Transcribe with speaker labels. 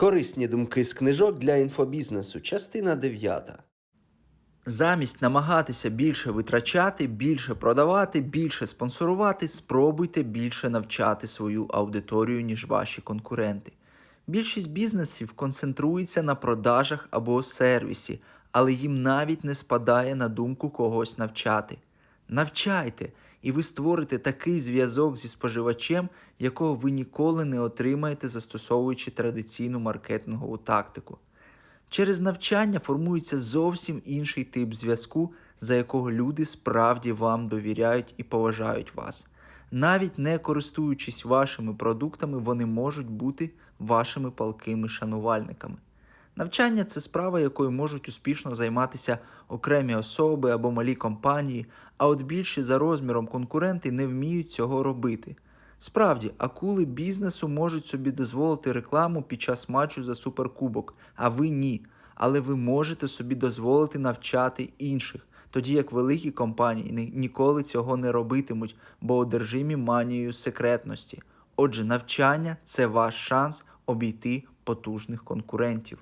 Speaker 1: Корисні думки з книжок для інфобізнесу, частина 9.
Speaker 2: Замість намагатися більше витрачати, більше продавати, більше спонсорувати, спробуйте більше навчати свою аудиторію, ніж ваші конкуренти. Більшість бізнесів концентрується на продажах або сервісі, але їм навіть не спадає на думку когось навчати. Навчайте, і ви створите такий зв'язок зі споживачем, якого ви ніколи не отримаєте, застосовуючи традиційну маркетингову тактику. Через навчання формується зовсім інший тип зв'язку, за якого люди справді вам довіряють і поважають вас. Навіть не користуючись вашими продуктами, вони можуть бути вашими палкими шанувальниками. Навчання це справа, якою можуть успішно займатися окремі особи або малі компанії, а от більші за розміром конкуренти не вміють цього робити. Справді, акули бізнесу можуть собі дозволити рекламу під час матчу за суперкубок, а ви ні. Але ви можете собі дозволити навчати інших, тоді як великі компанії ніколи цього не робитимуть, бо одержимі манією секретності. Отже, навчання це ваш шанс обійти потужних конкурентів.